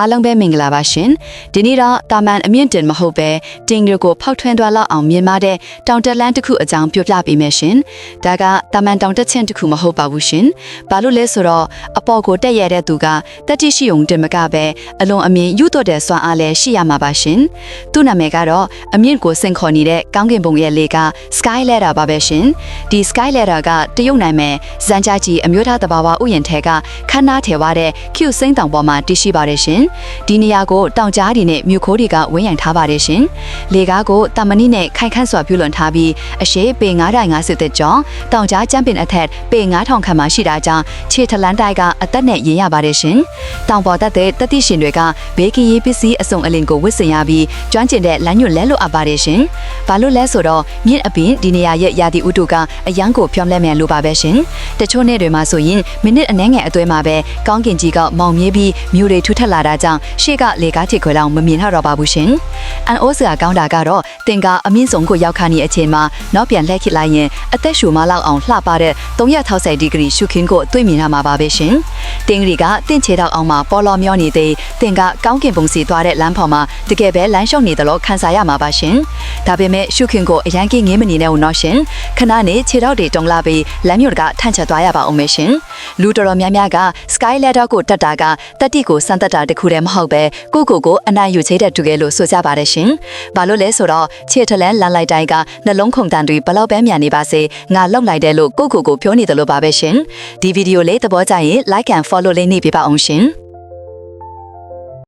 အားလုံးပဲမင်္ဂလာပါရှင်ဒီနေ့တော့တာမန်အမြင့်တင်မဟုတ်ပဲတင်ရကိုဖောက်ထွင်းသွားလောက်အောင်မြင်မာတဲ့တောင်တက်လန်းတစ်ခုအကြောင်းပြောပြပေးမယ်ရှင်ဒါကတာမန်တောင်တက်ချင်းတစ်ခုမဟုတ်ပါဘူးရှင်ဘာလို့လဲဆိုတော့အပေါ်ကိုတက်ရတဲ့သူကတက်တိရှိုံတင်မကပဲအလွန်အမြင့်ယူတော့တဲ့စွမ်းအားလည်းရှိရမှာပါရှင်သူ့နာမည်ကတော့အမြင့်ကိုစင်ခေါ်နေတဲ့ကောင်းကင်ဘုံရဲ့လေက Sky Ladder ပါပဲရှင်ဒီ Sky Ladder ကတရုတ်နိုင်မဲ့ဇန်ကြကြီးအမျိုးသားတဘာဝဥယျာဉ်ထဲကခန်းနာထဲဝါတဲ့ Q စိမ့်တောင်ပေါ်မှာတည်ရှိပါတယ်ရှင်ဒီနေရာကိုတောင်ကြားတွေနဲ့မြို့ခိုးတွေကဝန်းရံထားပါတယ်ရှင်လေကားကိုတာမဏိနဲ့ခိုင်ခန့်စွာပြုလွန်ထားပြီးအရှိပေ950တဲ့ကြောင်းတောင်ကြားကျမ်းပင်အထက်ပေ9000ခန့်မှရှိတာကြောင့်ခြေထလန်းတိုက်ကအသက်နဲ့ရင်ရပါတယ်ရှင်တောင်ပေါ်တက်တဲ့တတိရှင်တွေကဘေးကင်းရေးပစ္စည်းအစုံအလင်ကိုဝတ်ဆင်ရပြီးကျွမ်းကျင်တဲ့လမ်းညွတ်လဲလို့အပ်ပါတယ်ရှင်ဘာလို့လဲဆိုတော့မြင့်အပင်ဒီနေရာရဲ့ယာတီဥတုကအရန်ကိုဖြောင်းလဲမြန်လို့ပါပဲရှင်တချို့နေ့တွေမှာဆိုရင်မိနစ်အနည်းငယ်အတွင်းမှာပဲကောင်းကင်ကြီးကမောင်မြည်ပြီးမြို့တွေထူထပ်လာတာကြောင့်ရှေ့ကလေကားထစ်ခွဲလောင်မမြင်တော့ပါဘူးရှင်အန်အိုးစရာကောင်းတာကတော့တင်ကအမြင့်ဆုံးကိုရောက်ခါနေအချိန်မှာနောက်ပြန်လှည့်ခစ်လိုက်ရင်အသက်ရှူမလောက်အောင်လှပတဲ့360ဒီဂရီရှုခင်းကိုတွေ့မြင်ရမှာပါပဲရှင်တင်ရီကတင့်ချေတော့အောင်မှာပေါ်လော်မျောနေသေးတင်ကကောင်းကင်ပုံစီသွားတဲ့လမ်းဖော်မှာတကယ်ပဲလမ်းလျှောက်နေတယ်လို့ခံစားရမှာပါရှင်ဒါပေမဲ့ရှုခင်းကိုအရန်ကြီးငင်းမနေနဲ့ဦးနော်ရှင်ခဏနေခြေတော့တွေတုံလာပြီးလမ်းမြို့ကထန့်ချက်သွားရပါအောင်မယ်ရှင်လူတော်တော်များများက Sky Ladder ကိုတက်တာကတက်တိကိုစမ်းတက်တာတခုတည်းမဟုတ်ပဲကိုကိုကိုအနိုင်ယူချေတဲ့တူကဲလို့ဆိုကြပါတယ်ရှင်ဘာလို့လဲဆိုတော့ခြေထလန်းလမ်းလိုက်တိုင်းကနှလုံးခုန်တန်တွေဘလောက်ပဲမြန်နေပါစေငါလောက်လိုက်တယ်လို့ကိုကိုကိုပြောနေတယ်လို့ပါပဲရှင်ဒီဗီဒီယိုလေးသဘောကျရင် like and follow လေးနှိပ်ပေးပါအောင်ရှင်